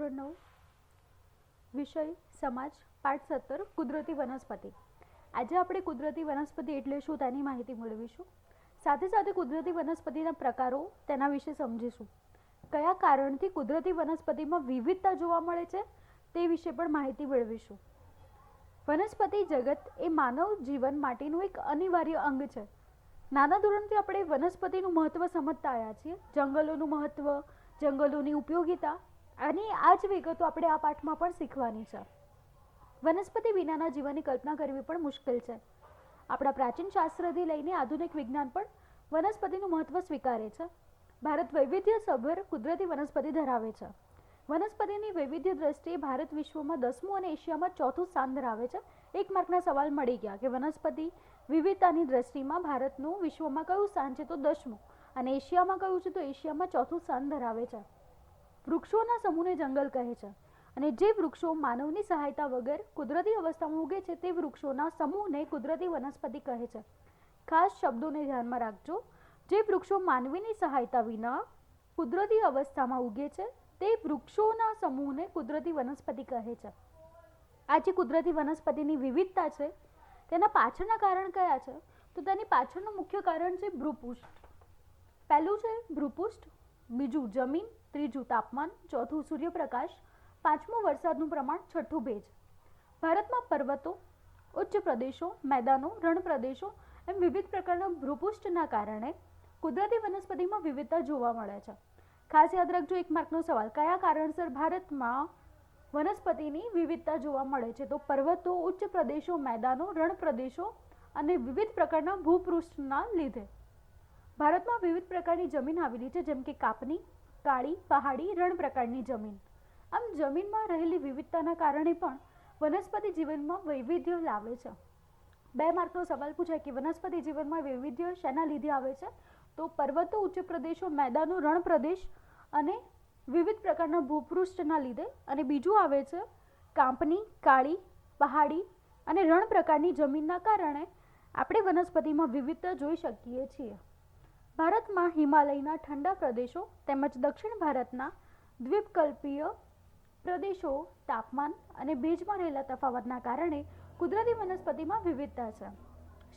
ધોરણ નવ, વિષય, સમાજ, પાઠ સત્તર, કુદરતી વનસ્પતિ. આજે આપણે કુદરતી વનસ્પતિ એટલે શું તેની માહિતી મેળવીશું. સાથે સાથે કુદરતી વનસ્પતિના પ્રકારો તેના વિશે સમજીશું. કયા કારણથી કુદરતી વનસ્પતિમાં વિવિધતા જોવા મળે છે તે વિશે પણ માહિતી મેળવીશું. વનસ્પતિ જગત એ માનવ જીવન માટેનું એક અનિવાર્ય અંગ છે. નાના ધોરણથી આપણે વનસ્પતિનું મહત્વ સમજતા આવ્યા છીએ. જંગલોનું મહત્વ, જંગલોની ઉપયોગિતા અને આ જ વિગતો આપણે આ પાઠમાં પણ શીખવાની છે. વનસ્પતિ વિનાના જીવનની કલ્પના કરવી પણ મુશ્કેલ છે. આપણા પ્રાચીન શાસ્ત્રથી લઈને આધુનિક વિજ્ઞાન પણ વનસ્પતિનું મહત્વ સ્વીકારે છે. ભારત વૈવિધ્યસભર કુદરતી વનસ્પતિ ધરાવે છે. વનસ્પતિની વૈવિધ્ય દ્રષ્ટિએ ભારત વિશ્વમાં દસમું અને એશિયામાં ચોથું સ્થાન ધરાવે છે. એક માર્કના સવાલ મળી ગયા કે વનસ્પતિ વિવિધતાની દ્રષ્ટિમાં ભારતનું વિશ્વમાં કયું સ્થાન છે તો દસમું અને એશિયામાં કયું છે તો એશિયામાં ચોથું સ્થાન ધરાવે છે. વૃક્ષોના સમૂહને જંગલ કહે છે. અને જે વૃક્ષો માનવની સહાયતા વગર કુદરતી અવસ્થામાં ઉગે છે, તે વૃક્ષોના સમૂહને કુદરતી વનસ્પતિ કહે છે. ખાસ શબ્દોને ધ્યાનમાં રાખજો. જે વૃક્ષો માનવીની સહાયતા વિના કુદરતી અવસ્થામાં ઉગે છે, તે વૃક્ષોના સમૂહને કુદરતી વનસ્પતિ કહે છે. આ જે કુદરતી વનસ્પતિની વિવિધતા છે, તેના પાછળના કારણ કયા છે? તો તેની પાછળનું મુખ્ય કારણ છે ભૃપુષ્ઠ. પહેલું છે ભૃપુષ્ઠ, બીજું જમીન ત્રીજું તાપમાન, ચોથું સૂર્યપ્રકાશ, પાંચમું વરસાદનું પ્રમાણ, છઠ્ઠું ભેજ. ભારતમાં પર્વતો, ઉચ્ચ પ્રદેશો, મેદાનો રણ પ્રદેશો એમ વિવિધ પ્રકારના ભૂપૃષ્ઠના કારણે કુદરતી વનસ્પતિમાં વિવિધતા જોવા મળે છે. ખાસ યાદ રાખજો, એક માર્કનો સવાલ, કયા કારણસર ભારતમાં વનસ્પતિની વિવિધતા જોવા મળે છે? તો પર્વતો, ઉચ્ચ પ્રદેશો, મેદાનો રણ પ્રદેશો અને વિવિધ પ્રકારના ભૂપૃષ્ઠના લીધે. ભારતમાં વિવિધ પ્રકારની જમીન આવેલી છે, જેમ કે કાપની કાળી, પહાડી રણ પ્રકારની જમીન. આમ જમીનમાં રહેલી વિવિધતાના કારણે પણ વનસ્પતિ જીવનમાં વૈવિધ્ય લાવે છે. બે માર્કનો સવાલ પૂછાય કે વનસ્પતિ જીવનમાં વૈવિધ્ય શેના લીધે આવે છે? તો પર્વતો, ઉચ્ચ પ્રદેશો, મેદાનો, રણ પ્રદેશ અને વિવિધ પ્રકારના ભૂપૃષ્ઠના લીધે અને બીજું આવે છે કાંપની કાળી, પહાડી અને રણ પ્રકારની જમીનના કારણે આપણે વનસ્પતિમાં વિવિધતા જોઈ શકીએ છીએ. ભારતમાં હિમાલયના ઠંડા પ્રદેશો તેમજ દક્ષિણ ભારતના દ્વીપકલ્પીય પ્રદેશો, તાપમાન અને ભેજમાં રહેલા તફાવતના કારણે કુદરતી વનસ્પતિમાં વિવિધતા છે.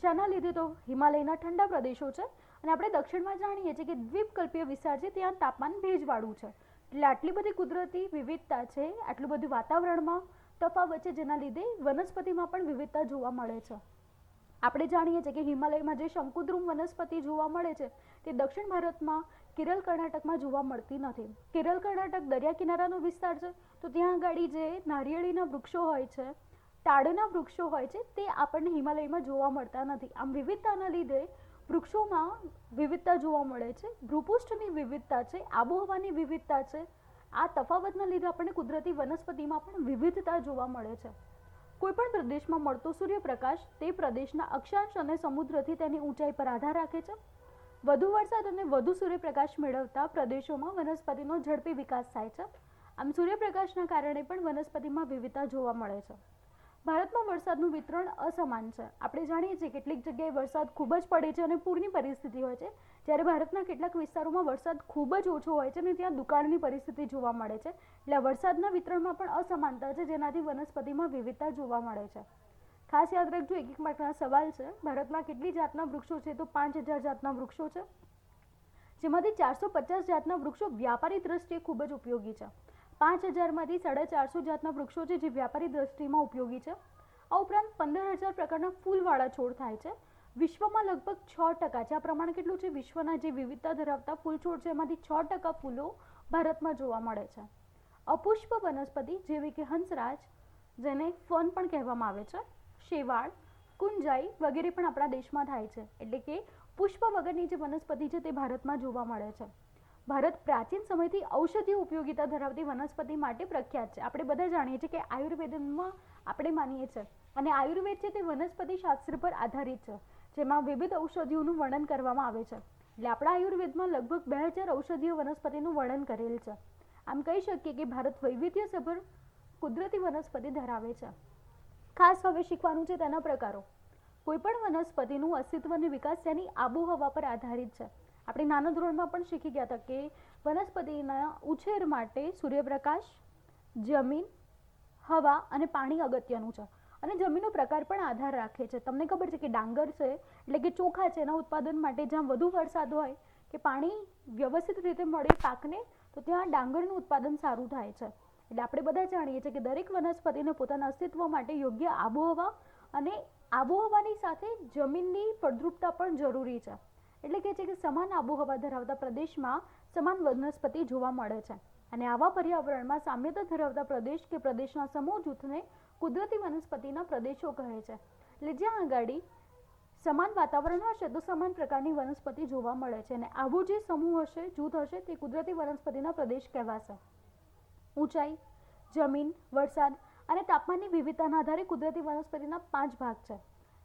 શાના લીધે તો હિમાલયના ઠંડા પ્રદેશો છે અને આપણે દક્ષિણમાં જાણીએ છીએ કે દ્વીપકલ્પીય વિસ્તાર છે, ત્યાં તાપમાન ભેજવાળું છે. એટલે આટલી બધી કુદરતી વિવિધતા છે, આટલું બધું વાતાવરણમાં તફાવત છે, જેના લીધે વનસ્પતિમાં પણ વિવિધતા જોવા મળે છે. આપણે જાણીએ છીએ કે હિમાલયમાં જે શંકુદ્રુમ વનસ્પતિ જોવા મળે છે, તે દક્ષિણ ભારતમાં કેરળ કર્ણાટકમાં જોવા મળતી નથી. કેરળ કર્ણાટક દરિયા કિનારાનો વિસ્તાર છે, તો ત્યાં આગળ જે નારિયેળીના વૃક્ષો હોય છે, તાડના વૃક્ષો હોય છે, તે આપણને હિમાલયમાં જોવા મળતા નથી. આમ વિવિધતાના લીધે વૃક્ષોમાં વિવિધતા જોવા મળે છે, ભૂપૃષ્ઠની વિવિધતા છે, આબોહવાની વિવિધતા છે. આ તફાવતના લીધે આપણને કુદરતી વનસ્પતિમાં પણ વિવિધતા જોવા મળે છે. કોઈપણ પ્રદેશમાં મળતો સૂર્યપ્રકાશ તે પ્રદેશના અક્ષાંશ અને સમુદ્રથી તેની ઊંચાઈ પર આધાર રાખે છે. વધુ વરસાદ અને વધુ સૂર્યપ્રકાશ મેળવતા પ્રદેશોમાં વનસ્પતિનો ઝડપી વિકાસ થાય છે. આમ સૂર્યપ્રકાશના કારણે પણ વનસ્પતિમાં વિવિધતા જોવા મળે છે. ભારતમાં વરસાદનું વિતરણ અસમાન છે. આપણે જાણીએ છીએ કેટલીક જગ્યાએ વરસાદ ખૂબ જ પડે છે અને પૂરની પરિસ્થિતિ હોય છે. જ્યારે ભારતના કેટલાક વિસ્તારોમાં વરસાદ ખૂબ જ ઓછો હોય છે અને ત્યાં દુકાળની પરિસ્થિતિ જોવા મળે છે. એટલે વરસાદના વિતરણમાં પણ અસમાનતા છે, જેનાથી વનસ્પતિમાં વિવિધતા જોવા મળે છે. ખાસ યાદ રાખજો, એક એક માર્કના સવાલ છે. ભારતમાં કેટલી જાતના વૃક્ષો છે? તો પાંચ હજાર જાતના વૃક્ષો છે. જેમાંથી ચારસો પચાસ જાતના વૃક્ષો વ્યાપારી દ્રષ્ટિએ ખૂબ જ ઉપયોગી છે. પાંચ હજારમાંથી સાડા ચારસો જાતના વૃક્ષો છે, જે વ્યાપારી દ્રષ્ટિમાં ઉપયોગી છે. આ ઉપરાંત પંદર હજાર પ્રકારના ફૂલવાળા છોડ થાય છે. વિશ્વમાં લગભગ છ ટકા, જે આ પ્રમાણ કેટલું છે, વિશ્વના જે વિવિધતા ધરાવતા ફૂલ છોડ છે, એમાંથી છ ટકા ફૂલો ભારતમાં જોવા મળે છે. અપુષ્પ વનસ્પતિ જેવી કે હંસરાજ, જેને ફન પણ કહેવામાં આવે છે, શેવાળ, કુંજાઈ વગેરે પણ આપણા દેશમાં થાય છે. એટલે કે પુષ્પ વગરની જે વનસ્પતિ છે, તે ભારતમાં જોવા મળે છે. ભારત પ્રાચીન સમયથી ઔષધીય ઉપયોગિતા ધરાવતી વનસ્પતિ માટે પ્રખ્યાત છે. આપણે બધા જાણીએ છીએ કે આયુર્વેદમાં આપણે માનીએ છીએ. અને આયુર્વેદ છે તે વનસ્પતિ શાસ્ત્ર પર આધારિત છે. જેમાં વિવિધ ઔષધિઓનું વર્ણન કરવામાં આવે છે. એટલે આપણા આયુર્વેદમાં લગભગ બે હજાર ઔષધીય વનસ્પતિનું વર્ણન કરેલ છે. આમ કહી શકીએ કે ભારત વૈવિધ્યસભર કુદરતી વનસ્પતિ ધરાવે છે. ખાસ હવે શીખવાનું છે તેના પ્રકારો. કોઈપણ વનસ્પતિનું અસ્તિત્વ અને વિકાસ તેની આબોહવા પર આધારિત છે. આપણે નાના ધોરણમાં પણ શીખી ગયા હતા કે વનસ્પતિના ઉછેર માટે સૂર્યપ્રકાશ, જમીન, હવા અને પાણી અગત્યનું છે. અને જમીનનો પ્રકાર પણ આધાર રાખે છે. તમને ખબર છે કે ડાંગર છે, એટલે કે ચોખા છે, એના ઉત્પાદન માટે જ્યાં વધુ વરસાદ હોય કે પાણી વ્યવસ્થિત રીતે મળે પાકને, તો ત્યાં ડાંગરનું ઉત્પાદન સારું થાય છે. એટલે આપણે બધા જાણીએ છીએ કે દરેક વનસ્પતિને પોતાના અસ્તિત્વ માટે યોગ્ય આબોહવા અને આબોહવાની સાથે જમીનની ફળદ્રુપતા પણ જરૂરી છે. એટલે કે છે કે સમાન આબોહવા ધરાવતા પ્રદેશમાં સમાન વનસ્પતિ જોવા મળે છે. અને આવા પર્યાવરણમાં સામ્યતા ધરાવતા પ્રદેશ કે પ્રદેશના સમૂહ જૂથને કુદરતી વનસ્પતિના પ્રદેશો કહે છે. એટલે જ્યાં આગળ સમાન વાતાવરણ હશે તો સમાન પ્રકારની વનસ્પતિ જોવા મળે છે અને આવો જે સમૂહ હશે, જૂથ હશે, તે કુદરતી વનસ્પતિના પ્રદેશ કહેવાશે. ઊંચાઈ, જમીન, વરસાદ અને તાપમાનની વિવિધતાના આધારે કુદરતી વનસ્પતિના પાંચ ભાગ છે.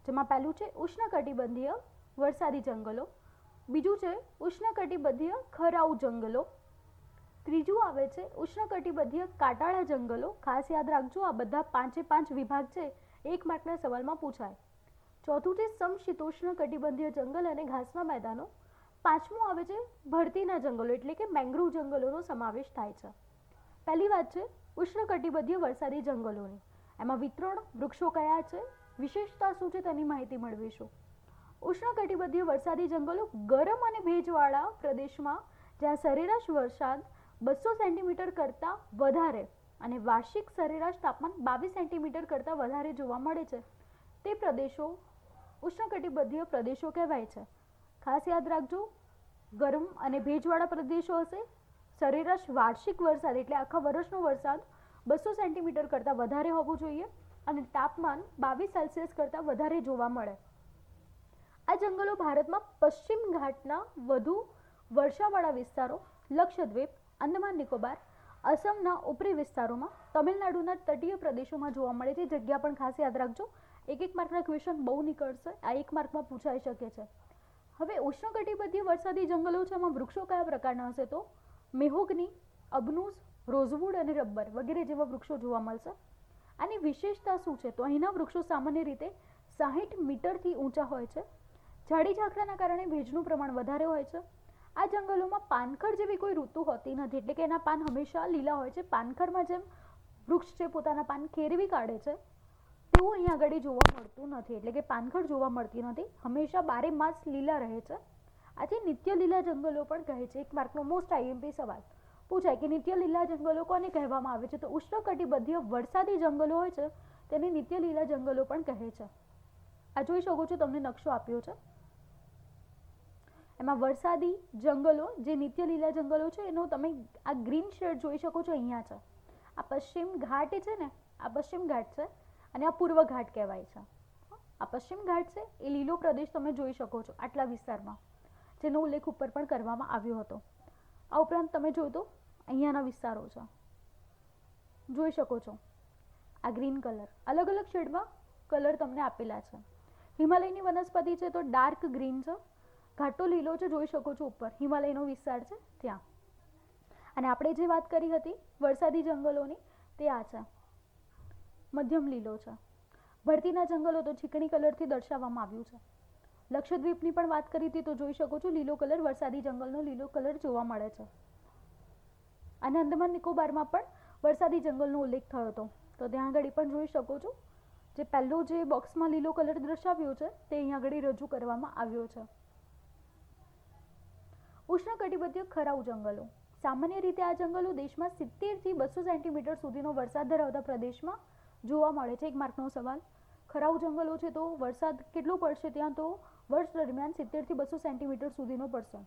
જેમાં પહેલું છે ઉષ્ણકટિબંધીય વરસાદી જંગલો, બીજું છે ઉષ્ણકટિબંધીય ખરાઉ જંગલો ત્રીજું આવે છે, ઉષ્ણકટિબંધીય કાટાળા જંગલો, ખાસ યાદ રાખજો, આ બધા પાંચે પાંચ વિભાગ છે, એક માર્કના સવાલમાં પૂછાય. ચોથું છે સમશીતોષ્ણ કટિબંધીય જંગલ અને ઘાસના મેદાનો. પાંચમું આવે છે, ભરતીના જંગલો, એટલે કે મેંગ્રુવ જંગલોનો સમાવેશ થાય છે. પહેલી વાત છે, ઉષ્ણકટિબંધીય વરસાદી જંગલોની. એમાં વિતરણ, વૃક્ષો કયા છે, વિશેષતા શું છે તેની માહિતી મેળવીશું. ઉષ્ણકટિબંધીય વરસાદી જંગલો ગરમ અને ભેજવાળા પ્રદેશમાં, જ્યાં સરેરાશ વરસાદ બસો સેન્ટીમીટર કરતાં વધારે અને વાર્ષિક સરેરાશ તાપમાન બાવીસ સેન્ટીમીટર કરતાં વધારે જોવા મળે છે. તે પ્રદેશો ઉષ્ણકટિબંધીય પ્રદેશો કહેવાય છે. ખાસ યાદ રાખજો, ગરમ અને ભેજવાળા પ્રદેશો હશે. સરેરાશ વાર્ષિક વરસાદ એટલે આખા વર્ષનો વરસાદ બસો સેન્ટીમીટર કરતાં વધારે હોવું જોઈએ અને તાપમાન બાવીસ સેલ્સિયસ કરતાં વધારે જોવા મળે. આ જંગલો ભારતમાં પશ્ચિમ ઘાટના વધુ વર્ષાવાળા વિસ્તારો, લક્ષદ્વીપ અંદમાન નિકોબાર, અસમના ઉપરી વિસ્તારોમાં તમિલનાડુના તટીય પ્રદેશોમાં જોવા મળે છે. જગ્યા પણ ખાસ યાદ રાખજો. એક એક માર્કના ક્વેશ્ચન બહુ નીકળશે. આ એક માર્કમાં પૂછાઈ શકે છે. હવે ઉષ્ણકટિબંધીય વરસાદી જંગલો છે. એમાં વૃક્ષો કયા પ્રકારના હશે તો? મેહોગની અબનુસ રોઝવુડ અને રબર વગેરે જેવા વૃક્ષો જોવા મળશે. આની વિશેષતા શું છે? તો અહીંના વૃક્ષો સામાન્ય રીતે સાહીઠ મીટરથી ઊંચા હોય છે. ઝાડી ઝાકરાના કારણે ભેજનું પ્રમાણ વધારે હોય છે. આ જંગલોમાં પાનખર જેવી કોઈ ઋતુ હોતી નથી. એટલે કે એના પાન હંમેશા લીલા હોય છે. પાનખરમાં જેમ વૃક્ષ છે, પોતાના પાન ખેરવી કાઢે છે, તેવું અહીંયા આગળ જોવા મળતું નથી. એટલે કે પાનખર જોવા મળતી નથી. હંમેશા બારે માસ લીલા રહે છે. આજે નિત્ય લીલા જંગલો પણ કહે છે. એક માર્કનો મોસ્ટ આઈએમપી સવાલ. પૂછાય કે નિત્ય લીલા જંગલો કોને કહેવામાં આવે છે? તો ઉષ્ણકટિબંધીય વરસાદી જંગલો હોય છે, તેને નિત્ય લીલા જંગલો પણ કહે છે. આ જોઈ શકો છો, તમને નકશો આપ્યો છે. એમાં વરસાદી જંગલો, જે નિત્ય લીલા જંગલો છે, એનો તમે આ ગ્રીન શેડ જોઈ શકો છો અહીંયા છે. આ પશ્ચિમ ઘાટ છે ને, આ પશ્ચિમ ઘાટ છે અને આ પૂર્વ ઘાટ કહેવાય છે. આ પશ્ચિમ ઘાટ છે, એ લીલો પ્રદેશ તમે જોઈ શકો છો આટલા વિસ્તારમાં, જેનો ઉલ્લેખ ઉપર પણ કરવામાં આવ્યો હતો. આ ઉપરાંત તમે જોયું તો અહીંયાના વિસ્તારો છે. જોઈ શકો છો. આ ગ્રીન કલર અલગ અલગ શેડમાં કલર તમને આપેલા છે. હિમાલયની વનસ્પતિ છે તો ડાર્ક ગ્રીન છે. ઘાટો લીલો છે જોઈ શકો છો ઉપર. હિમાલયનો વિસ્તાર છે ત્યાં. અને આપણે જે વાત કરી હતી, વરસાદી જંગલોની, તે આ છે. મધ્યમ લીલો છે. ભરતીના જંગલો તો ચીકણી કલરથી દર્શાવવામાં આવ્યું છે. લક્ષદ્વીપની પણ વાત કરી હતી તો જોઈ શકો છો લીલો કલર, વરસાદી જંગલનો લીલો કલર જોવા મળે છે. અને અંદમાન નિકોબારમાં પણ વરસાદી જંગલનો ઉલ્લેખ થયો હતો. તો ત્યાં આગળ પણ જોઈ શકો છો, જે પહેલો જે બોક્સમાં લીલો કલર દર્શાવ્યો છે, તે અહીંયા આગળ રજૂ કરવામાં આવ્યો છે. ઉષ્ણકટિબંધીય ખરાઉ જંગલો. સામાન્ય રીતે આ જંગલો દેશમાં સિત્તેરથી બસો સેન્ટીમીટર સુધીનો વરસાદ ધરાવતા પ્રદેશમાં જોવા મળે છે. એક માર્કનો સવાલ. ખરાઉ જંગલો છે તો વરસાદ કેટલો પડશે? ત્યાં તો વર્ષ દરમિયાન સિત્તેરથી બસો સેન્ટીમીટર સુધીનો પડશે.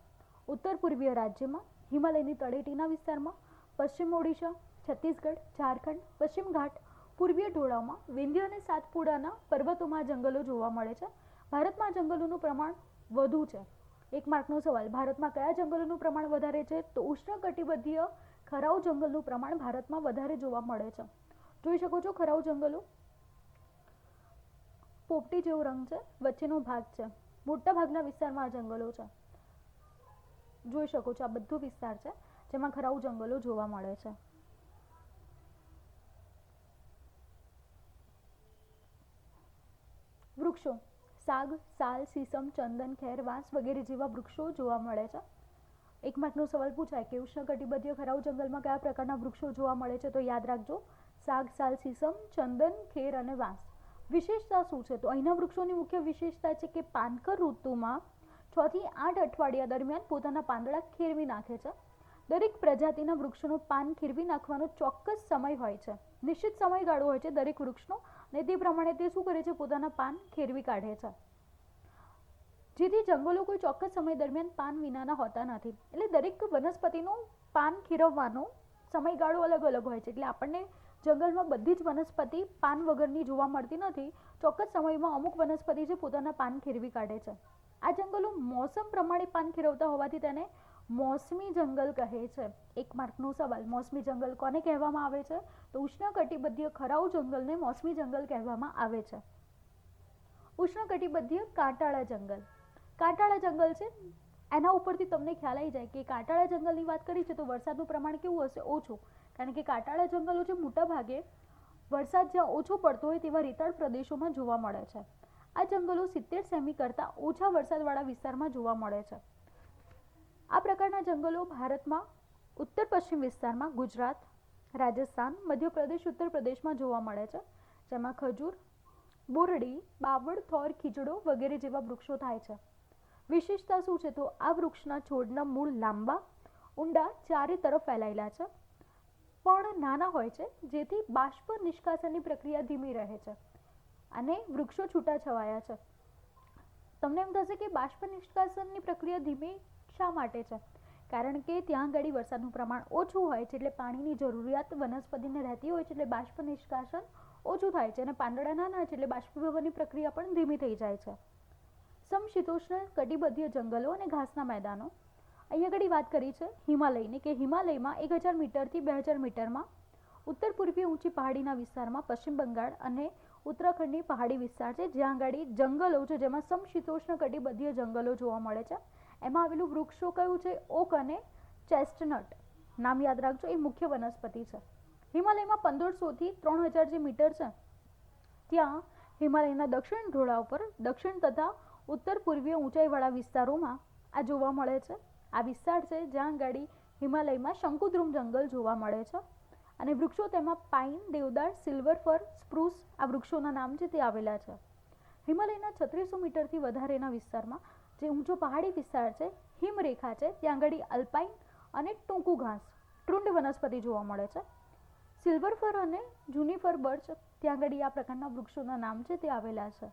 ઉત્તર પૂર્વીય રાજ્યમાં, હિમાલયની તળેટીના વિસ્તારમાં, પશ્ચિમ ઓડિશા, છત્તીસગઢ, ઝારખંડ, પશ્ચિમ ઘાટ, પૂર્વીય ઢોળાવમાં વિંધ્ય અને સાતપુડાના પર્વતોમાં જંગલો જોવા મળે છે. ભારતમાં જંગલોનું પ્રમાણ વધુ છે. એક માર્કનો સવાલ. ભારતમાં કયા જંગલોનું પ્રમાણ વધારે છે? તો ઉષ્ણકટિબંધીય ખરાઉ જંગલનું પ્રમાણ ભારતમાં વધારે જોવા મળે છે. જોઈ શકો છો ખરાઉ જંગલો પોપટી જેવો રંગ છે, વચ્ચેનો ભાગ છે. મોટા ભાગના વિસ્તારમાં આ જંગલો છે. જોઈ શકો છો આ બધો વિસ્તાર છે, જેમાં ખરાઉ જંગલો જોવા મળે છે. વૃક્ષો. સાગ, સાલ, સીસમ, ચંદન, ખેર, વાંસ વગેરે જેવા વૃક્ષો જોવા મળે છે. એક માર્કનો સવાલ પૂછાય કે ઉષ્ણકટિબંધીય ખરાઉ જંગલમાં કયા પ્રકારના વૃક્ષો જોવા મળે છે તો યાદ રાખજો, સાગ, સાલ, સીસમ, ચંદન, ખેર અને વાંસ. વિશેષતા શું છે? તો અહીંના વૃક્ષોની મુખ્ય વિશેષતા છે કે પાનકર ઋતુમાં છ થી આઠ અઠવાડિયા દરમિયાન પોતાના પાંદડા ખેરવી નાખે છે. દરેક પ્રજાતિના વૃક્ષોનું પાન ખીરવી નાખવાનો ચોક્કસ સમય હોય છે. નિશ્ચિત સમયગાળો હોય છે દરેક વૃક્ષનો અને તે પ્રમાણે તે શું કરે છે? પોતાના પાન ખેરવી કાઢે છે. જેથી જંગલો કોઈ ચોક્કસ સમય દરમિયાન પાન વિનાના હોતા નથી. એટલે દરેક વનસ્પતિનું પાન ખીરવવાનો સમયગાળો અલગ અલગ હોય છે. એટલે આપણને જંગલમાં બધી જ વનસ્પતિ પાન વગરની જોવા મળતી નથી. ચોક્કસ સમયમાં અમુક વનસ્પતિ છે પોતાના પાન ખીરવી કાઢે છે. આ જંગલો મોસમ પ્રમાણે પાન ખીરવતા હોવાથી તેને મોસમી જંગલ કહે છે. એક માર્કનો સવાલ, મોસમી જંગલ કોને કહેવામાં આવે છે? તો ઉષ્ણકટિબંધીય ખરાઉ જંગલને મોસમી જંગલ કહેવામાં આવે છે. ઉષ્ણકટિબંધીય કાંટાળા જંગલ. કાંટાળા જંગલ છે. એના ઉપરથી તમને ખ્યાલ આવી જાય કે કાંટાળા જંગલની વાત કરી છે તો વરસાદનું પ્રમાણ કેવું હશે? ઓછું. કારણ કે કાંટાળા જંગલો છે મોટા ભાગે વરસાદ જ્યાં ઓછો પડતો હોય તેવા રેતાળ પ્રદેશોમાં જોવા મળે છે. આ જંગલો સિત્તેર સેમી કરતાં ઓછા વરસાદવાળા વિસ્તારમાં જોવા મળે છે. આ પ્રકારના જંગલો ભારતમાં ઉત્તર પશ્ચિમ વિસ્તારમાં ગુજરાત, રાજસ્થાન, મધ્યપ્રદેશ ઉત્તર પ્રદેશમાં જોવા મળે છે. જેમાં ખજૂર, બોરડી, બાવળ, થોર, ખીજડો વગેરે જેવા વૃક્ષો થાય છે. વિશેષતા શું છે? તો આ વૃક્ષના છોડના મૂળ લાંબા ઊંડા ચારે તરફ ફેલાયેલા છે. પણ નાના હોય છે, જેથી બાષ્પ નિષ્કાસનની પ્રક્રિયા ધીમી રહે છે અને વૃક્ષો છૂટા છવાયા છે. તમને એમ થશે કે બાષ્પ નિષ્કાસનની પ્રક્રિયા ધીમી શા માટે છે? કારણ કે ત્યાં આગળ વરસાદનું પ્રમાણ ઓછું હોય છે એટલે પાણીની જરૂરિયાત વનસ્પતિને રહેતી હોય છે એટલે બાષ્પ નિષ્કાસન ઓછું થાય છે અને પાંદડા નાના છે એટલે બાષ્પીભવનની પ્રક્રિયા પણ ધીમી થઈ જાય છે. સમશીતોષ્ણ કટિબંધીય જંગલો અને ઘાસના મેદાનો. અહીંયા આગળ વાત કરી છે હિમાલયની કે હિમાલયમાં એક હજાર મીટરથી બે હજાર મીટરમાં ઉત્તર પૂર્વીય ઊંચી પહાડીના વિસ્તારમાં પશ્ચિમ બંગાળ અને ઉત્તરાખંડની પહાડી વિસ્તાર છે જ્યાં આગળ જંગલો છે જેમાં સમશીતોષ્ણ કટિબંધીય જંગલો જોવા મળે છે. એમાં આવેલું વૃક્ષો કયું છે? ઓક અને ચેસ્ટનટ. નામ યાદ રાખજો, એ મુખ્ય વનસ્પતિ છે. હિમાલયમાં પંદરસોથી ત્રણ હજાર જે મીટર છે, ત્યાં હિમાલયના દક્ષિણ ઢોળા ઉપર દક્ષિણ તથા ઉત્તર પૂર્વીય ઊંચાઈવાળા વિસ્તારોમાં આ જોવા મળે છે. આ વિસ્તાર છે જ્યાં ગાડી હિમાલયમાં શંકુદ્રુમ જંગલ જોવા મળે છે અને વૃક્ષો તેમાં પાઇન, દેવદાર, સિલ્વર ફર, સ્પ્રુસ આ વૃક્ષોના નામ છે તે આવેલા છે. હિમાલયના છત્રીસો મીટરથી વધારેના વિસ્તારમાં જે ઊંચો પહાડી વિસ્તાર છે, હિમરેખા છે, ત્યાં આગળ અલ્પાઇન અને ટૂંકું ઘાસ, ટૃંડ વનસ્પતિ જોવા મળે છે. સિલ્વર ફર અને જુનિફર બર્ચ ત્યાં આગળ આ પ્રકારના વૃક્ષોના નામ છે, તે આવેલા છે.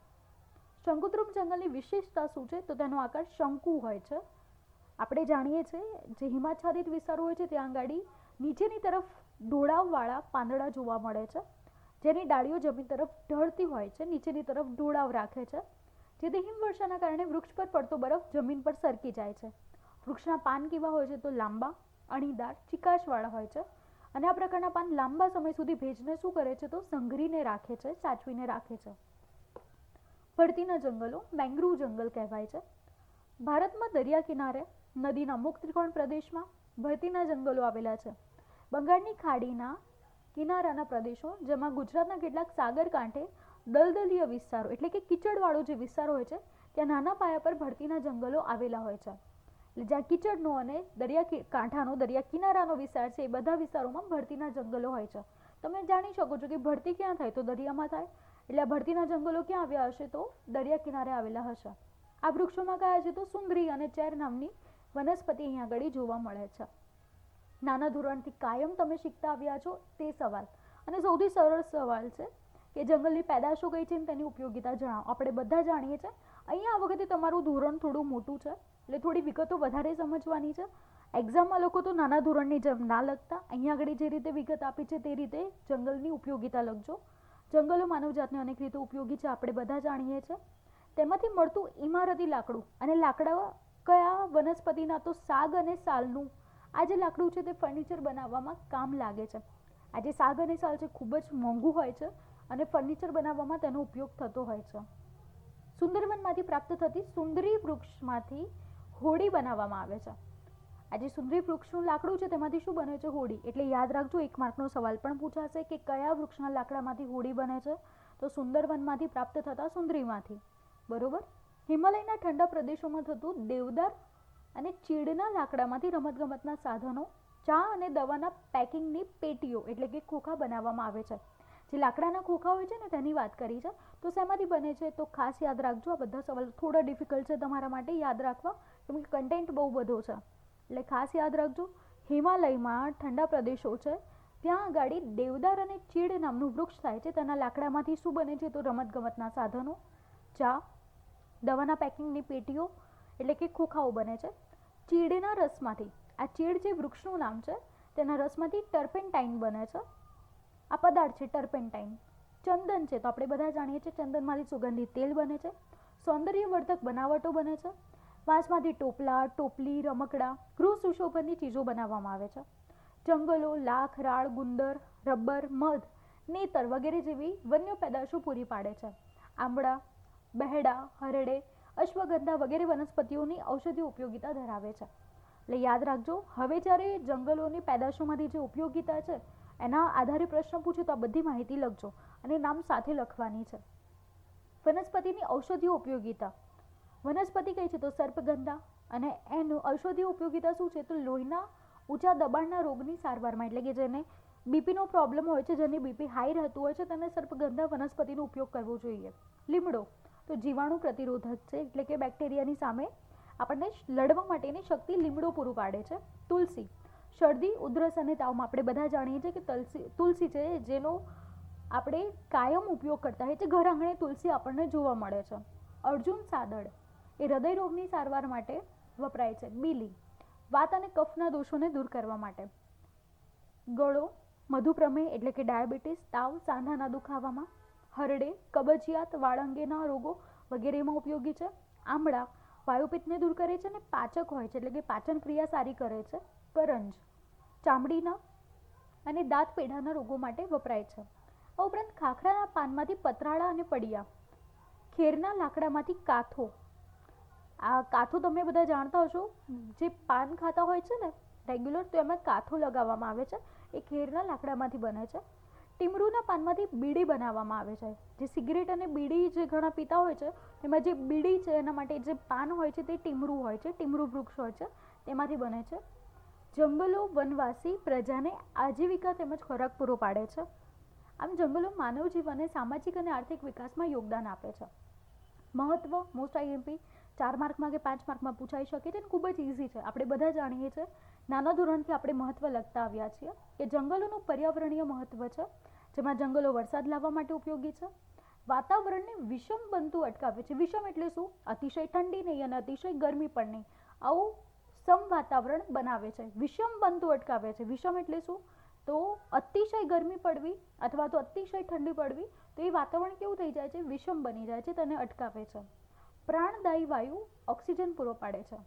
શંકુદ્રુપ જંગલની વિશેષતા શું છે, તો તેનો આકાર શંકુ હોય છે. આપણે જાણીએ છીએ જે હિમાચ્છાદિત વિસ્તારો હોય છે, ત્યાં આગળ નીચેની તરફ ઢોળાવવાળા પાંદડા જોવા મળે છે. જેની ડાળીઓ જમીન તરફ ઢળતી હોય છે, નીચેની તરફ ઢોળાવ રાખે છે. જેથી હિમવર્ષાના કારણે વૃક્ષ પર પડતો બરફ જમીન પર સરકી જાય છે. વૃક્ષના પાન કેવા હોય છે તો લાંબા, અણીદાર, ચિકાશવાળા હોય છે. અને આ પ્રકારના પાન લાંબા સમય સુધી ભેજને શું કરે છે તો સંઘરીને રાખે છે, સાચવીને રાખે છે. ભરતીના જંગલો મેંગ્રુવ જંગલ કહેવાય છે. ભારતમાં દરિયા કિનારે, નદીના મુક્ત ત્રિકોણ પ્રદેશમાં ભરતીના જંગલો આવેલા છે. બંગાળની ખાડીના કિનારાના પ્રદેશો, જેમાં ગુજરાતના કેટલાક સાગર કાંઠે દલદલીય વિસ્તારો, એટલે કે કીચડવાળો જે વિસ્તાર હોય છે, ત્યાં નાના પાયા પર ભરતીના જંગલો આવેલા હોય છે. એટલે જ્યાં કીચડનો અને દરિયા કાંઠાનો, દરિયા કિનારાનો વિસ્તાર છે, એ બધા વિસ્તારોમાં ભરતીના જંગલો હોય છે. તમે જાણી શકો છો કે ભરતી ક્યાં થાય? તો દરિયામાં થાય. એટલે આ ભરતીના જંગલો ક્યાં આવ્યા હશે? તો દરિયા કિનારે આવેલા હશે. આ વૃક્ષોમાં કયા છે? તો સુંદરી અને ચેર નામની વનસ્પતિ અહીંયા આગળ જોવા મળે છે. નાના ધોરણથી કાયમ તમે શીખતા આવ્યા છો તે સવાલ. અને સૌથી સરળ સવાલ છે કે જંગલની પેદાશો કઈ છે ને તેની ઉપયોગિતા જણાવો. આપણે બધા જાણીએ છીએ. અહીંયા આ વખતે તમારું ધોરણ થોડું મોટું છે, એટલે થોડી વિગતો વધારે સમજવાની છે. એક્ઝામમાં લોકો તો નાના ધોરણની જેમ ના લખતા. અહીંયા આગળ જે રીતે વિગત આપી છે તે રીતે જંગલની ઉપયોગિતા લખજો. જંગલો માનવજાતને અનેક રીતે ઉપયોગી છે, આપણે બધા જાણીએ છીએ. તેમાંથી મળતું ઇમારતી લાકડું અને લાકડા કયા વનસ્પતિના તો સાગ અને સાલનું? આ જે લાકડું છે તે ફર્નિચર બનાવવામાં કામ લાગે છે. આ જે સાગ અને સાલ છે, ખૂબ જ મોંઘું હોય છે. અને ફર્નિચર બનાવવામાં તેનો ઉપયોગ થતો હોય છે. સુંદરવનમાંથી પ્રાપ્ત થતી સુંદરી વૃક્ષમાંથી હોડી બનાવવામાં આવે છે. આ જે સુંદરી વૃક્ષનું લાકડું છે, તેમાંથી શું બને છે હોડી એટલે યાદ રાખજો, એક માર્કનો સવાલ પણ પૂછાશે કે કયા વૃક્ષના લાકડામાંથી હોડી બને છે? તો સુંદરવનમાંથી પ્રાપ્ત થતા સુંદરીમાંથી. બરોબર? હિમાલયના ઠંડા પ્રદેશોમાં થતું દેવદાર અને ચીડના લાકડામાંથી રમતગમતના સાધનો, ચા અને દવાના પેકિંગની પેટીઓ, એટલે કે ખોખા બનાવવામાં આવે છે. જે લાકડાના ખોખા હોય છે ને તેની વાત કરી છે, તો શેમાંથી બને છે? તો ખાસ યાદ રાખજો, આ બધા સવાલ થોડા ડિફિકલ્ટ છે તમારા માટે યાદ રાખવા, કેમ કે કન્ટેન્ટ બહુ બધો છે. એટલે ખાસ યાદ રાખજો, હિમાલયમાં ઠંડા પ્રદેશો છે, ત્યાં આગળ દેવદાર અને ચીડ નામનું વૃક્ષ થાય છે, તેના લાકડામાંથી શું બને છે તો રમતગમતના સાધનો, ચા, દવાના પેકિંગની પેટીઓ, એટલે કે ખોખાઓ બને છે. ચીડના રસમાંથી, આ ચીડ જે વૃક્ષનું નામ છે, તેના રસમાંથી ટર્પેન્ટાઇન બને છે. આ પદાર્થ છે ટર્પેન્ટાઇન ચંદન છે, તો આપણે બધા જાણીએ છીએ ચંદનમાંથી સુગંધિત તેલ બને છે. સૌંદર્યવર્ધક બનાવટો બને છે. વાંસમાંથી ટોપલા, ટોપલી, રમકડા, ગૃહ સુશોભનની ચીજો બનાવવામાં આવે છે. જંગલો, લાખ, રાળ, ગુંદર, રબર, મધ, નેતર વગેરે જેવી વન્ય પેદાશો પૂરી પાડે છે. આંબળા, બહેડા, હરડે, અશ્વગંધા વગેરે વનસ્પતિઓની ઔષધિ ઉપયોગિતા ધરાવે છે. એટલે યાદ રાખજો, હવે જ્યારે જંગલોની પેદાશોમાંથી જે ઉપયોગિતા છે એના આધારે પ્રશ્ન પૂછે તો આ બધી માહિતી લખજો. અને નામ સાથે લખવાની છે. વનસ્પતિની ઔષધીય ઉપયોગિતા. વનસ્પતિ કઈ છે તો સર્પગંધા અને એનું ઔષધીય ઉપયોગિતા શું છે? તો લોહીના ઊંચા દબાણના રોગની સારવારમાં, એટલે કે જેને બીપીનો પ્રોબ્લેમ હોય છે, જેની બીપી હાઈ રહેતું હોય છે, તેને સર્પગંધા વનસ્પતિનો ઉપયોગ કરવો જોઈએ. લીમડો તો જીવાણુ પ્રતિરોધક છે, એટલે કે બેક્ટેરિયાની સામે આપણને લડવા માટેની શક્તિ લીમડો પૂરું પાડે છે. તુલસી શરદી, ઉધરસ અને તાવમાં આપણે બધા જાણીએ છીએ કે તુલસી તુલસી છે જેનો આપણે કાયમ ઉપયોગ કરતા હોય છે ઘર આંગણે તુલસી આપણને જોવા મળે છે. અર્જુન સાદડ એ હૃદય રોગની સારવાર માટે વપરાય છે. બીલી, વાત અને કફના દોષોને દૂર કરવા માટે. ગળો, મધુપ્રમેહ એટલે કે ડાયાબિટીસ, તાવ સાંધાના દુખાવામાં. હરડે, કબજિયાત, વાળ અંગેના રોગો વગેરેમાં ઉપયોગી છે. આમળા વાયુપિત્તને દૂર કરે છે અને પાચક હોય છે એટલે કે પાચન ક્રિયા સારી કરે છે. કરંજ ચામડીના અને દાંત પેઢાના રોગો માટે વપરાય છે. આ ઉપરાંત ખાખરાના પાનમાંથી પતરાળા અને પડિયા, ખેરના લાકડામાંથી કાથો. આ કાથો તમે બધા જાણતા હશો, જે પાન ખાતા હોય છે ને રેગ્યુલર તો એમાં કાથો લગાવવામાં આવે છે, એ ખેરના લાકડામાંથી બને છે. ટીમરૂના પાનમાંથી બીડી બનાવવામાં આવે છે, જે સિગરેટ અને બીડી જે ઘણા પીતા હોય છે, એમાં જે બીડી છે એના માટે જે પાન હોય છે તે ટીમરૂ હોય છે, ટીમરૂ વૃક્ષ હોય છે, તેમાંથી બને છે. જંગલો વનવાસી પ્રજાને આજીવિકા તેમજ ખોરાક પૂરો પાડે છે. આમ જંગલો માનવ જીવનને સામાજિક અને આર્થિક વિકાસમાં યોગદાન આપે છે. મહત્વ મોસ્ટ આઈએમપી ચાર માર્કમાં કે પાંચ માર્કમાં પૂછાઈ શકે છે ખૂબ જ ઇઝી છે. આપણે બધા જાણીએ છીએ, નાના ધોરણથી આપણે મહત્વ લખતા આવ્યા છીએ કે જંગલોનું પર્યાવરણીય મહત્વ છે, જેમાં જંગલો વરસાદ લાવવા માટે ઉપયોગી છે. વાતાવરણને વિષમ બનતું અટકાવે છે. વિષમ એટલે શું? અતિશય ઠંડી નહીં અને અતિશય ગરમી પણ નહીં. આવું સમ વાતાવરણ બનાવે છે, વિષમ બનતું અટકાવે છે. વિષમ એટલે શું? તો અતિશય ગરમી પડવી અથવા તો અતિશય ઠંડી પડવી, તો એ વાતાવરણ કેવું થઈ જાય છે? વિષમ બની જાય છે, તેને અટકાવે છે. પ્રાણદાયી વાયુ ઓક્સિજન પૂરો પાડે છે.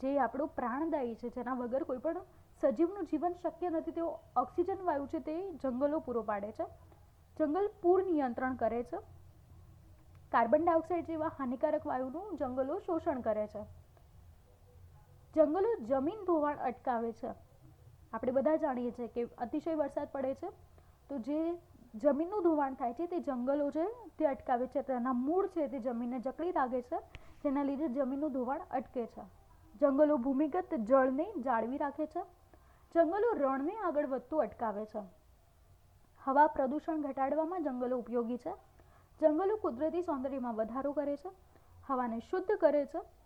જે આપણું પ્રાણદાયી છે, જેના વગર કોઈ પણ સજીવનું જીવન શક્ય નથી તેવો ઓક્સિજન વાયુ છે, તે જંગલો પૂરો પાડે છે. જંગલ પૂર નિયંત્રણ કરે છે. કાર્બન ડાયોક્સાઇડ જેવા હાનિકારક વાયુનું જંગલો શોષણ કરે છે. જંગલો જમીન ધોવાણ અટકાવે છે. આપણે બધા જાણીએ છીએ કે અતિશય વરસાદ પડે છે. તો જે જમીનનું ધોવાણ થાય છે તે જંગલો છે તે અટકાવે છે. તેના મૂળ છે તે જમીનને જકડી રાખે છે. જેના લીધે જમીનનું ધોવાણ અટકે છે. જંગલો ભૂમિગત જળને જાળવી રાખે છે. જંગલો રણને આગળ વધતું અટકાવે છે. હવા પ્રદૂષણ ઘટાડવામાં જંગલો ઉપયોગી છે. જંગલો કુદરતી સૌંદર્યમાં વધારો કરે છે. હવાને શુદ્ધ કરે છે.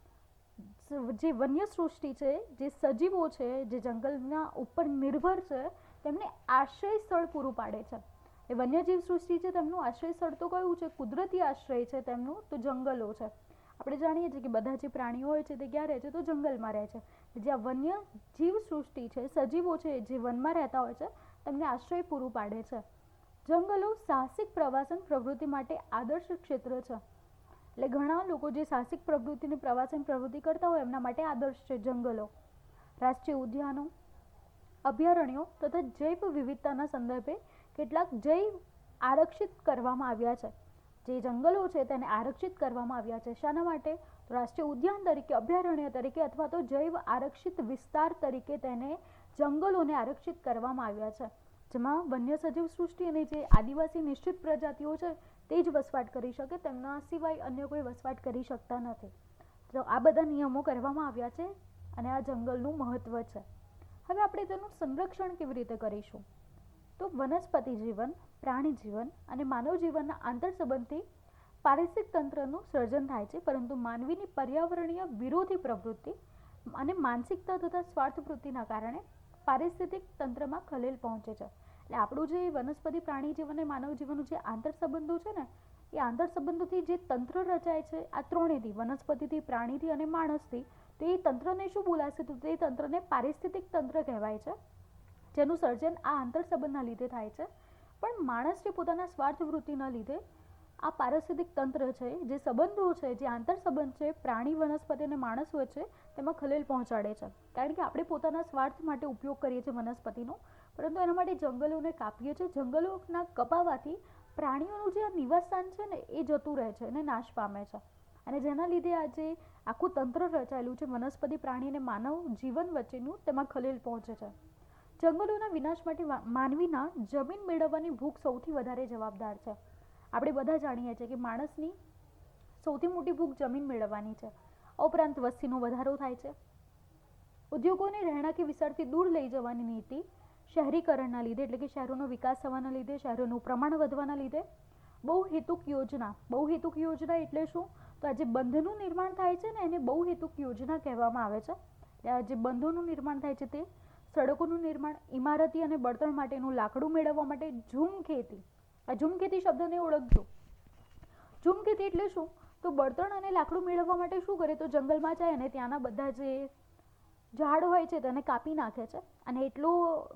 જે વન્ય સૃષ્ટિ છે, જે સજીવો છે, જે જંગલના ઉપર નિર્ભર છે, તેમને આશ્રય સ્થળ પૂરું પાડે છે. એ વન્યજીવ સૃષ્ટિ છે, તેમનું આશ્રય સ્થળ તો કયું છે? કુદરતી આશ્રય છે તેમનું, તો જંગલો છે. આપણે જાણીએ છીએ કે બધા જે પ્રાણીઓ હોય છે, તે ક્યાં રહે છે? તો જંગલમાં રહે છે. જ્યાં વન્ય જીવ સૃષ્ટિ છે, સજીવો છે, જે વનમાં રહેતા હોય છે, તેમને આશ્રય પૂરું પાડે છે. જંગલો સાહસિક પ્રવાસન, પ્રવૃત્તિ માટે આદર્શ ક્ષેત્ર છે. એટલે ઘણા લોકો જે સાહસિક પ્રવૃત્તિની પ્રવાસન પ્રવૃત્તિ કરતા હોય એમના માટે આદર્શ છે જંગલો, રાષ્ટ્રીય ઉદ્યાનો, અભયારણ્યો તથા જૈવ વિવિધતાના સંદર્ભે કેટલાક જૈવ આરક્ષિત કરવામાં આવ્યા છે. જે જંગલો છે તેને આરક્ષિત કરવામાં આવ્યા છે. શાના માટે રાષ્ટ્રીય ઉદ્યાન તરીકે, અભયારણ્ય તરીકે અથવા તો જૈવ આરક્ષિત વિસ્તાર તરીકે તેને જંગલોને આરક્ષિત કરવામાં આવ્યા છે. જેમાં વન્ય સજીવ સૃષ્ટિ અને જે આદિવાસી નિશ્ચિત પ્રજાતિઓ છે તે જ વસવાટ કરી શકે, તેમના સિવાય અન્ય કોઈ વસવાટ કરી શકતા નથી. તો આ બધા નિયમો કરવામાં આવ્યા છે અને આ જંગલનું મહત્ત્વ છે. હવે આપણે તેનું સંરક્ષણ કેવી રીતે કરીશું? તો વનસ્પતિ જીવન, પ્રાણી જીવન અને માનવ જીવનના આંતરસંબંધથી પારિસ્થિતિક તંત્રનું સર્જન થાય છે, પરંતુ માનવીની પર્યાવરણીય વિરોધી પ્રવૃત્તિ અને માનસિકતા તથા સ્વાર્થવૃત્તિના કારણે પારિસ્થિતિક તંત્રમાં ખલેલ પહોંચે છે. એટલે આપણું જે વનસ્પતિ પ્રાણી જીવન અને માનવ જીવનનું જે આંતરસંબંધો છે ને, એ આંતરસંબંધોથી જે તંત્ર રચાય છે, આ ત્રણેયથી, વનસ્પતિથી, પ્રાણીથી અને માણસથી, તો એ તંત્રને શું બોલાશે? તો તે તંત્રને પારિસ્થિતિક તંત્ર કહેવાય છે, જેનું સર્જન આ આંતરસંબંધના લીધે થાય છે. પણ માણસ જે પોતાના સ્વાર્થ વૃત્તિના લીધે આ પારિસ્થિતિક તંત્ર છે, જે સંબંધો છે, જે આંતરસંબંધ છે, પ્રાણી, વનસ્પતિ અને માણસ વચ્ચે તેમાં ખલેલ પહોંચાડે છે. કારણ કે આપણે પોતાના સ્વાર્થ માટે ઉપયોગ કરીએ છીએ વનસ્પતિનો પરંતુ એના માટે જંગલોને કાપીએ છીએ. જંગલોના કપાવાથી પ્રાણીઓનું જે નિવાસસ્થાન છે ને, એ જતું રહે છે અને નાશ પામે છે. અને જેના લીધે આજે આખું તંત્ર રચાયેલું છે. વનસ્પતિ, પ્રાણી અને માનવ જીવન વચ્ચેનું તેમાં ખલેલ પહોંચે છે. જંગલોના વિનાશ માટે માનવીના જમીન મેળવવાની ભૂખ સૌથી વધારે જવાબદાર છે. આપણે બધા જાણીએ છીએ કે માણસની સૌથી મોટી ભૂખ જમીન મેળવવાની છે. ઉપરાંત વસ્તીનો વધારો થાય છે. ઉદ્યોગોને રહેણાંકી વિસ્તારથી દૂર લઈ જવાની નીતિ શહેરીકરણના લીધે, એટલે કે શહેરોનો વિકાસ થવાના લીધે, શહેરોનું પ્રમાણ વધવાના લીધે બહુહેતુક યોજના બહુહેતુક યોજના એટલે શું? તો આ જે બંધનું નિર્માણ થાય છે ને, એને બહુહેતુક યોજના કહેવામાં આવે છે. આ જે બંધોનું નિર્માણ થાય છે તે સડકોનું નિર્માણ, ઇમારતી અને બળતણ માટેનું લાકડું મેળવવા માટે ઝૂમ ખેતી આ ઝૂમ ખેતી શબ્દને ઓળખજો. ઝૂમ ખેતી એટલે શું? તો બળતણ અને લાકડું મેળવવા માટે શું કરે? તો જંગલમાં જાય અને ત્યાંના બધા જે ઝાડ હોય છે તેને કાપી નાખે છે અને એટલો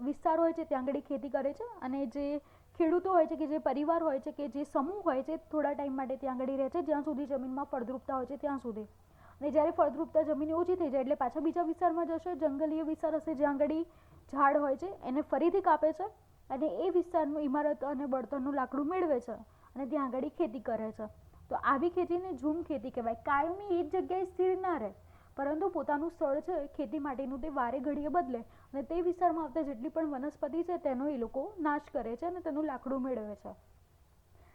વિસ્તાર હોય છે ત્યાં આગળ ખેતી કરે છે અને જે ખેડૂતો હોય છે કે જે પરિવાર હોય છે કે જે સમૂહ હોય છે, થોડા ટાઈમ માટે ત્યાં આગળ રહે છે, જ્યાં સુધી જમીનમાં ફળદ્રુપતા હોય છે ત્યાં સુધી. અને જ્યારે ફળદ્રુપતા જમીન ઓછી થઈ જાય એટલે પાછા બીજા વિસ્તારમાં જશે, જંગલીય વિસ્તાર હશે જ્યાં આગળ ઝાડ હોય છે, એને ફરીથી કાપે છે અને એ વિસ્તારનું ઇમારત અને બળતણનું લાકડું મેળવે છે અને ત્યાં આગળ ખેતી કરે છે. તો આવી ખેતીને ઝૂમ ખેતી કહેવાય. કાયમી એ જ જગ્યાએ સ્થિર ના રહે. પરંતુ પોતાનું સ્થળ છે, ખેતી માટેનું તે વારે ઘડીએ બદલે અને તે વિસ્તારમાં આવતા જેટલી પણ વનસ્પતિ છે, તેનો એ લોકો નાશ કરે છે અને તેનું લાકડું મેળવે છે.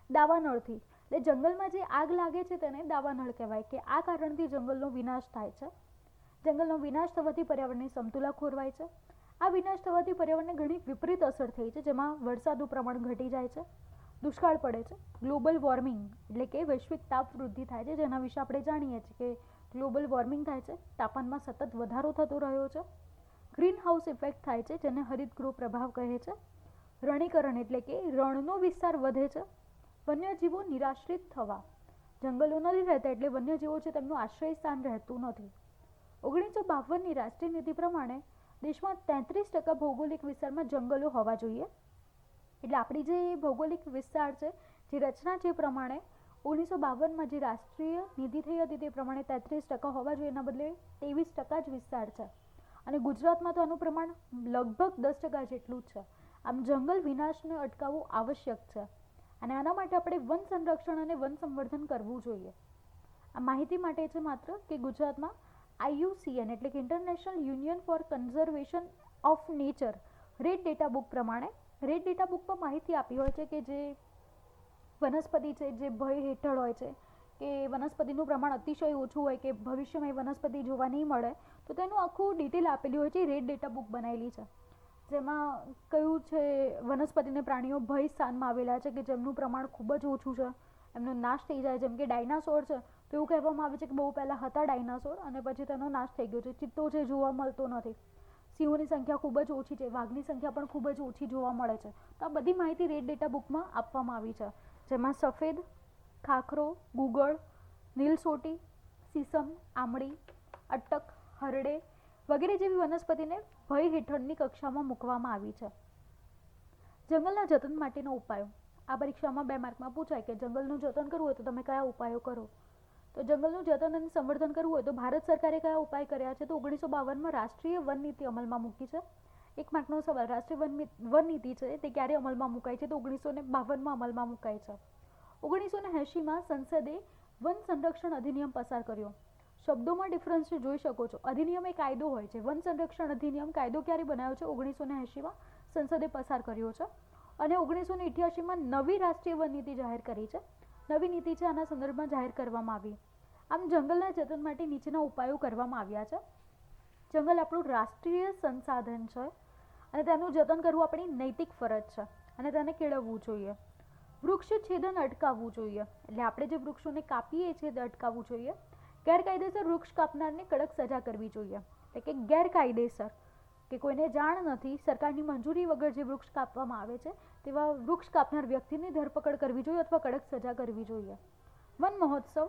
દાવાનળથી, એટલે જંગલમાં જે આગ લાગે છે તેને દાવાનળ કહેવાય કે આ કારણથી જંગલનો વિનાશ થાય છે. જંગલનો વિનાશ થવાથી પર્યાવરણની સમતુલા ખોરવાય છે. આ વિનાશ થવાથી પર્યાવરણને ઘણી વિપરીત અસર થઈ છે, જેમાં વરસાદનું પ્રમાણ ઘટી જાય છે, દુષ્કાળ પડે છે. ગ્લોબલ વોર્મિંગ, એટલે કે વૈશ્વિક તાપ વૃદ્ધિ થાય છે, જેના વિશે આપણે જાણીએ છીએ કે ગ્લોબલ વોર્મિંગ થાય છે, તાપમાનમાં સતત વધારો થતો રહ્યો છે. ગ્રીન હાઉસ ઇફેક્ટ થાય છે, જેને હરિતગૃહ પ્રભાવ કહે છે. રણીકરણ એટલે કે રણનો વિસ્તાર વધે છે. વન્યજીવો નિરાશ્રિત થવા. જંગલો નથી રહેતા એટલે વન્યજીવો છે તેમનું આશ્રય સ્થાન રહેતું નથી. ઓગણીસો બાવનની રાષ્ટ્રીય નીતિ પ્રમાણે દેશમાં તેત્રીસ ટકા ભૌગોલિક વિસ્તારમાં જંગલો હોવા જોઈએ. એટલે આપણી જે ભૌગોલિક વિસ્તાર છે, જે રચના છે પ્રમાણે ઓગણીસો બાવનમાં જે રાષ્ટ્રીય નીતિ થઈ હતી તે પ્રમાણે તેત્રીસ ટકા હોવા જોઈએ. એના બદલે ત્રેવીસ ટકા જ વિસ્તાર છે. અને ગુજરાતમાં તો આનું પ્રમાણ લગભગ દસ ટકા જેટલું જ છે. આમ જંગલ વિનાશને અટકાવવું આવશ્યક છે. અને આના માટે આપણે વન સંરક્ષણ અને વન સંવર્ધન કરવું જોઈએ. આ માહિતી માટે છે માત્ર કે ગુજરાતમાં આઈયુસીએન એટલે કે international union for conservation of nature red data book પ્રમાણે. રેડ ડેટા બુકમાં માહિતી આપી હોય છે કે જે વનસ્પતિ છે, જે ભય હેઠળ હોય છે, કે વનસ્પતિનું પ્રમાણ અતિશય ઓછું હોય, કે ભવિષ્યમાં એ વનસ્પતિ જોવા નહીં મળે, તો તેનું આખું ડિટેલ આપેલી હોય છે રેડ ડેટા બુક બનાવેલી છે. જેમાં કયું છે, વનસ્પતિને પ્રાણીઓ ભય સ્થાનમાં આવેલા છે, કે જેમનું પ્રમાણ ખૂબ જ ઓછું છે, એમનો નાશ થઈ જાય, જેમ કે ડાયનાસોર છે, તો એવું કહેવામાં આવે છે કે બહુ પહેલાં હતા ડાયનાસોર, અને પછી તેનો નાશ થઈ ગયો છે. ચિત્તો છે, જોવા મળતો નથી. સિંહોની સંખ્યા ખૂબ જ ઓછી છે, વાઘની સંખ્યા પણ ખૂબ જ ઓછી જોવા મળે છે. તો આ બધી માહિતી રેડ ડેટા બુકમાં આપવામાં આવી છે. જેમાં સફેદ, ખાખરો, ગુગળ, નીલસોટી, સીસમ, આમળી, અટક, હરડે વગેરે જેવી વનસ્પતિને ભય હેઠળની કક્ષામાં મૂકવામાં આવી છે. જંગલના જતન માટેનો ઉપાયો. આ પરીક્ષામાં બે માર્કમાં પૂછાય કે જંગલનું જતન કરવું હોય તો તમે કયા ઉપાયો કરો? તો જંગલનું જતન અને સંવર્ધન કરવું હોય તો ભારત સરકારે કયા ઉપાય કર્યા છે તો ઓગણીસો બાવનમાં રાષ્ટ્રીય વન નીતિ અમલમાં મૂકી છે. એક માર્કનો સવાલ, રાષ્ટ્રીય વન નીતિ છે, તે ક્યારે અમલમાં મુકાઈ છે? તો ઓગણીસો ને બાવનમાં અમલમાં મુકાઈ છે. ઓગણીસો ને એંશીમાં સંસદે વન સંરક્ષણ અધિનિયમ પસાર કર્યો. શબ્દોમાં ડિફરન્સ જોઈ શકો છો. અધિનિયમ એ કાયદો હોય છે. વન સંરક્ષણ અધિનિયમ કાયદો ક્યારે બનાવ્યો છે? ઓગણીસો ને એંશીમાં સંસદે પસાર કર્યો છે. અને ઓગણીસો ને અઠ્યાસીમાં નવી રાષ્ટ્રીય વન નીતિ જાહેર કરી છે. નવી નીતિ છે, આના સંદર્ભમાં જાહેર કરવામાં આવી. આમ જંગલના જતન માટે નીચેના ઉપાયો કરવામાં આવ્યા છે. જંગલ આપણું રાષ્ટ્રીય સંસાધન છે. અને તેનું જતન કરવું આપણી નૈતિક ફરજ છે અને તેને કેળવવું જોઈએ. વૃક્ષ છેદન અટકાવવું જોઈએ. એટલે આપણે જે વૃક્ષોને કાપીએ છીએ તે અટકાવવું જોઈએ. ગેરકાયદેસર વૃક્ષ કાપનારને કડક સજા કરવી જોઈએ. એટલે કે ગેરકાયદેસર કે કોઈને જાણ નથી, સરકારની મંજૂરી વગર જે વૃક્ષ કાપવામાં આવે છે, તેવા વૃક્ષ કાપનાર વ્યક્તિની ધરપકડ કરવી જોઈએ અથવા કડક સજા કરવી જોઈએ. વન મહોત્સવ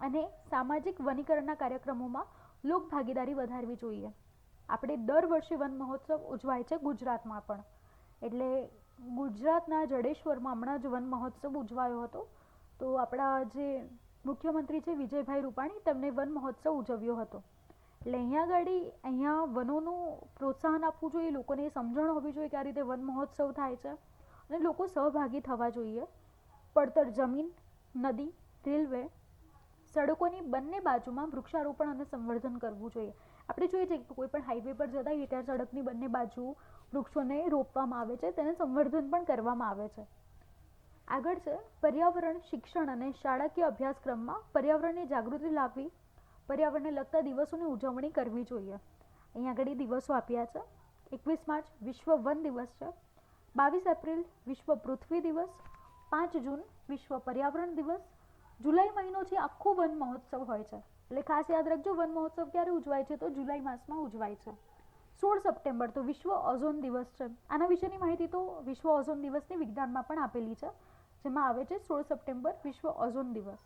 અને સામાજિક વનીકરણના કાર્યક્રમોમાં લોકભાગીદારી વધારવી જોઈએ. આપણે દર વર્ષે વન મહોત્સવ ઉજવાય છે ગુજરાતમાં પણ. એટલે ગુજરાતના જડેશ્વરમાં હમણાં જ વન મહોત્સવ ઉજવાયો હતો. તો આપણા જે મુખ્યમંત્રી છે વિજયભાઈ રૂપાણી તેમણે વન મહોત્સવ ઉજવ્યો હતો. એટલે અહીંયા આગળ અહીંયા વનોનું પ્રોત્સાહન આપવું જોઈએ, લોકોને સમજણ હોવી જોઈએ કે આ રીતે વન મહોત્સવ થાય છે. અને લોકો સહભાગી થવા જોઈએ. પડતર જમીન, નદી, રેલવે, સડકોની બંને બાજુમાં વૃક્ષારોપણ અને સંવર્ધન કરવું જોઈએ. આપણે જોઈએ છીએ કે કોઈ પણ હાઈવે પર જતા ત્યાં સડકની બંને બાજુ વૃક્ષોને રોપવામાં આવે છે, તેને સંવર્ધન પણ કરવામાં આવે છે. આગળ છે, પર્યાવરણ, શિક્ષણ અને શાળાકીય અભ્યાસક્રમમાં પર્યાવરણની જાગૃતિ લાવવી, પર્યાવરણને લગતા દિવસોની ઉજવણી કરવી જોઈએ. અહીં આગળ એ દિવસો આપ્યા છે. એકવીસ માર્ચ, વિશ્વ વન દિવસ છે. બાવીસ એપ્રિલ, વિશ્વ પૃથ્વી દિવસ. પાંચ જૂન, વિશ્વ પર્યાવરણ દિવસ. જુલાઈ મહિનો છે આખો વન મહોત્સવ હોય છે. એટલે ખાસ યાદ રાખજો, વન મહોત્સવ ક્યારે ઉજવાય છે તો જુલાઈ માસમાં ઉજવાય છે. સોળ સપ્ટેમ્બર તો વિશ્વ ઓઝોન દિવસ છે. આના વિશેની માહિતી તો વિશ્વ ઓઝોન દિવસની વિજ્ઞાનમાં પણ આપેલી છે, જેમાં આવે છે સોળ સપ્ટેમ્બર વિશ્વ ઓઝોન દિવસ.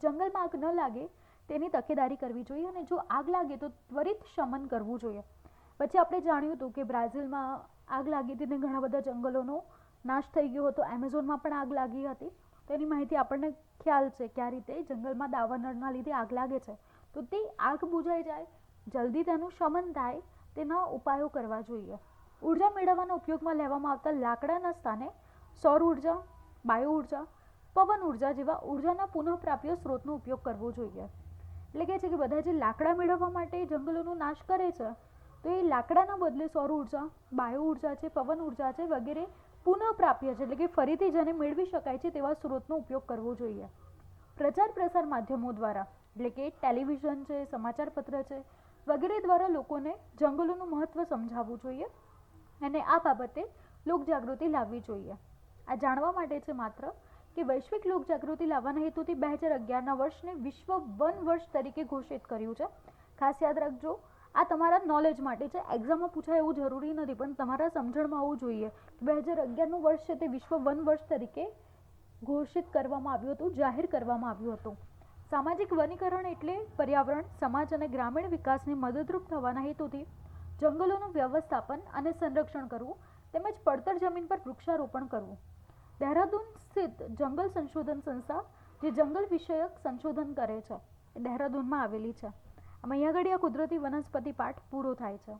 જંગલમાં આગ ન લાગે તેની તકેદારી કરવી જોઈએ અને જો આગ લાગે તો ત્વરિત શમન કરવું જોઈએ. પછી આપણે જાણ્યું હતું કે બ્રાઝિલમાં આગ લાગી હતી ને ઘણા બધા જંગલોનો નાશ થઈ ગયો હતો, એમેઝોનમાં પણ આગ લાગી હતી. તેની માહિતી આપણને ખ્યાલ છે કે આ રીતે જંગલમાં દાવાનળના લીધે આગ લાગે છે. તો તે આગ બુઝાઈ જાય, જલ્દી તેનું શમન થાય, તેના ઉપાયો કરવા જોઈએ. ઊર્જા મેળવવાના ઉપયોગમાં લેવામાં આવતા લાકડાના સ્થાને સૌર ઊર્જા, બાયો ઊર્જા, પવન ઊર્જા જેવા ઉર્જાના પુનઃપ્રાપ્ય સ્ત્રોતનો ઉપયોગ કરવો જોઈએ. એટલે કે છે કે બધા જે લાકડા મેળવવા માટે જંગલોનો નાશ કરે છે, તો એ લાકડાના બદલે સૌર ઊર્જા, બાયો ઊર્જા છે, પવન ઊર્જા છે વગેરે પુનઃપ્રાપ્ય છે, એટલે કે ફરીથી જેને મેળવી શકાય છે તેવા સ્ત્રોતનો ઉપયોગ કરવો જોઈએ. પ્રચાર પ્રસાર માધ્યમો દ્વારા, એટલે કે ટેલિવિઝન છે સમાચારપત્ર છે, વગેરે દ્વારા લોકોને જંગલોનું મહત્ત્વ સમજાવવું જોઈએ અને આ બાબતે લોકજાગૃતિ લાવવી જોઈએ. આ જાણવા માટે છે માત્ર કે વૈશ્વિક લોકજાગૃતિ લાવવાના હેતુથી બે હજાર અગિયારના વર્ષને વિશ્વ વન વર્ષ તરીકે ઘોષિત કર્યું છે. ખાસ યાદ રાખજો આ તમારા નોલેજ માટે છે. એક્ઝામમાં પૂછાય એવું જરૂરી નથી, પણ તમારા સમજણમાં આવવું જોઈએ બે હજાર અગિયારનું વર્ષ છે તે વિશ્વ વન વર્ષ તરીકે ઘોષિત કરવામાં આવ્યું હતું, જાહેર કરવામાં આવ્યું હતું. સામાજિક વનીકરણ એટલે પર્યાવરણ, સમાજ અને ગ્રામીણ વિકાસને મદદરૂપ થવાના હેતુથી જંગલોનું વ્યવસ્થાપન અને સંરક્ષણ કરવું તેમજ પડતર જમીન પર વૃક્ષારોપણ કરવું. દહેરાદૂન સ્થિત જંગલ સંશોધન સંસ્થા, જે જંગલ વિષયક સંશોધન કરે છે, એ દહેરાદૂનમાં આવેલી છે. આમાં અહીંયા આગળ આ કુદરતી વનસ્પતિ પાઠ પૂરો થાય છે.